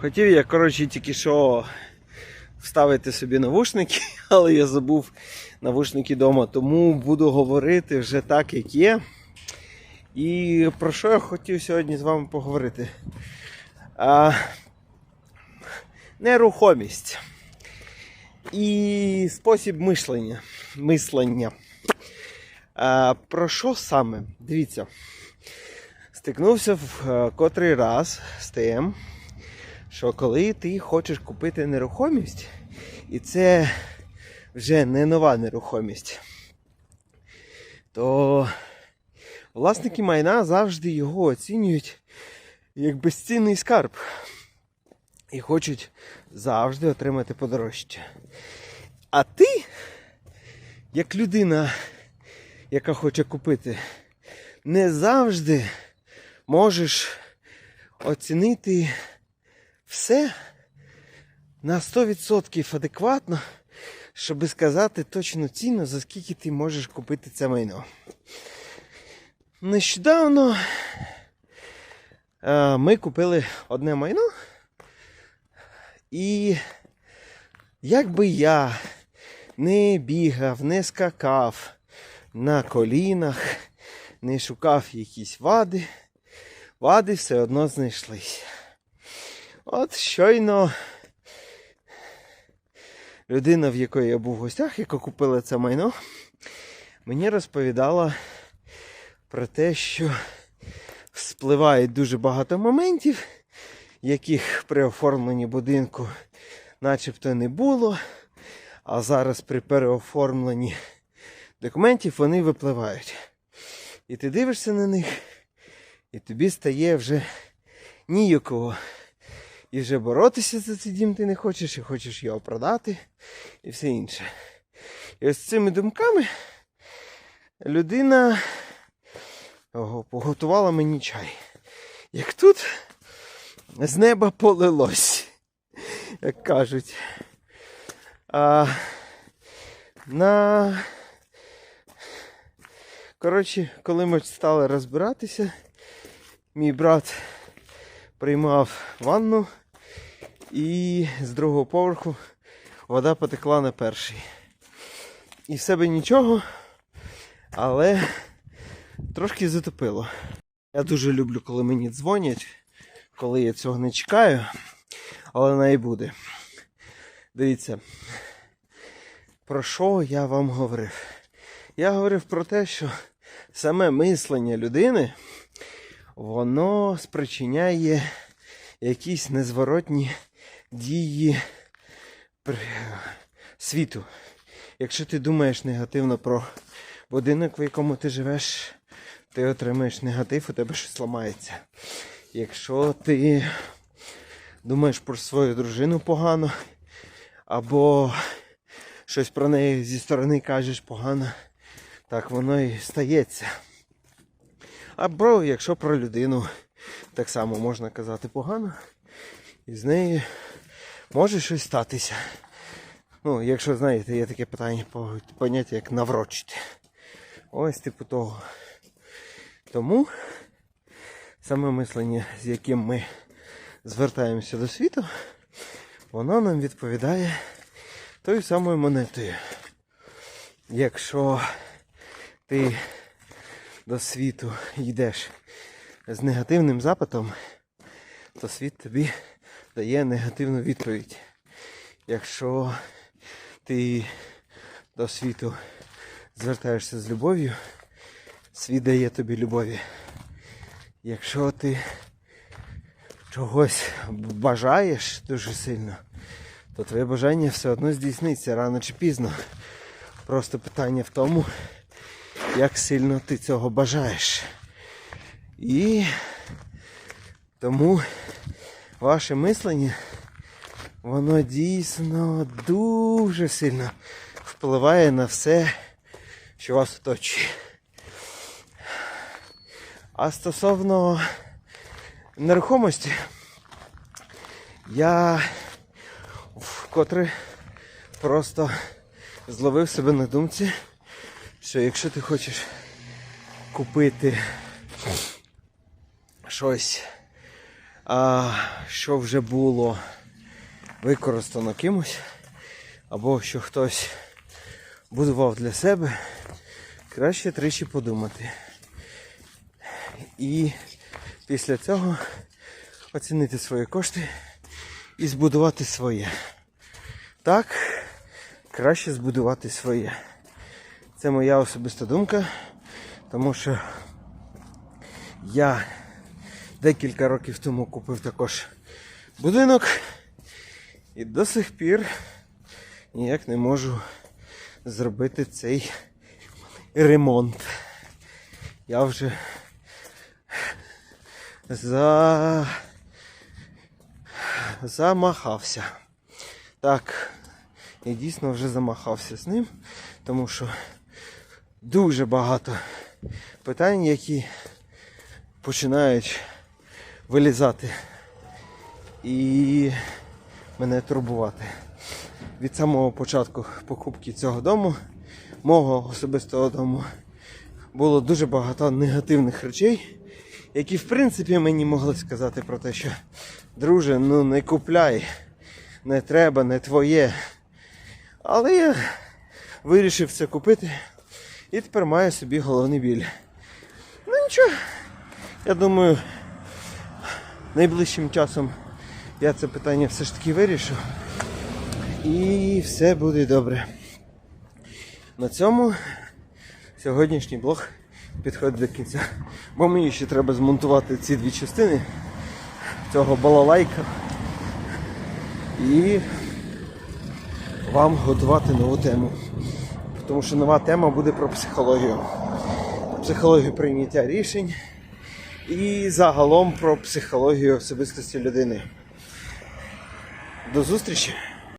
Хотів я, коротше, тільки що вставити собі навушники, але я забув навушники вдома, тому буду говорити вже так, як є. І про що я хотів сьогодні з вами поговорити? А, нерухомість і спосіб мишлення. мислення. А, про що саме? Дивіться. Стикнувся в е, котрий раз з тим, що коли ти хочеш купити нерухомість, і це вже не нова нерухомість, то власники майна завжди його оцінюють як безцінний скарб. І хочуть завжди отримати подорожче. А ти, як людина, яка хоче купити, не завжди можеш оцінити все на 100% адекватно, щоб сказати точну ціну, за скільки ти можеш купити це майно. Нещодавно е, ми купили одне майно, і як би я не бігав, не скакав на колінах, не шукав якісь вади, вади все одно знайшлись. От щойно людина, в якої я був в гостях, яка купила це майно, мені розповідала про те, що спливає дуже багато моментів, яких при оформленні будинку начебто не було, а зараз при переоформленні документів вони випливають. І ти дивишся на них, і тобі стає вже ніяково. І вже боротися за цей дім ти не хочеш, і хочеш його продати, і все інше. І ось цими думками людина ого, поготувала мені чай. Як тут з неба полилось, як кажуть. А, на... Коротше, коли ми стали розбиратися, мій брат приймав ванну і з другого поверху вода потекла на перший. І в себе нічого, але трошки затопило. Я дуже люблю, коли мені дзвонять, коли я цього не чекаю, але і буде. Дивіться, про що я вам говорив? Я говорив про те, що саме мислення людини, воно спричиняє якісь незворотні дії світу. Якщо ти думаєш негативно про будинок, в якому ти живеш, ти отримаєш негатив, у тебе щось ламається. Якщо ти думаєш про свою дружину погано, або щось про неї зі сторони кажеш погано, так воно і стається. Або якщо про людину так само можна казати погано, і з нею може щось статися. Ну, якщо знаєте, є таке питання поняття, як наврочити. Ось типу того. Тому саме мислення, з яким ми звертаємося до світу, воно нам відповідає тою самою монетою. Якщо ти до світу йдеш з негативним запитом, то світ тобі дає негативну відповідь. Якщо ти до світу звертаєшся з любов'ю, світ дає тобі любові. Якщо ти чогось бажаєш дуже сильно, то твоє бажання все одно здійсниться рано чи пізно. Просто питання в тому, як сильно ти цього бажаєш. І тому ваше мислення, воно дійсно дуже сильно впливає на все, що вас оточує. А стосовно нерухомості, я вкотре просто зловив себе на думці, що якщо ти хочеш купити щось а що вже було використано кимось, або що хтось будував для себе, краще тричі подумати. І після цього оцінити свої кошти і збудувати своє. Так, краще збудувати своє. Це моя особиста думка, тому що я декілька років тому купив також будинок і до сих пір ніяк не можу зробити цей ремонт. Я вже за... замахався. Так, я дійсно вже замахався з ним, тому що дуже багато питань, які починають вилізати і мене турбувати. Від самого початку покупки цього дому, мого особистого дому, було дуже багато негативних речей, які в принципі мені могли сказати про те, що друже, ну не купляй, не треба, не твоє. Але я вирішив це купити і тепер маю собі головний біль. Ну нічого, я думаю, найближчим часом я це питання все ж таки вирішу. І все буде добре. На цьому сьогоднішній блог підходить до кінця. Бо мені ще треба змонтувати ці дві частини цього балалайка. І вам готувати нову тему. Тому що нова тема буде про психологію. Психологію прийняття рішень і загалом про психологію особистості людини. До зустрічі!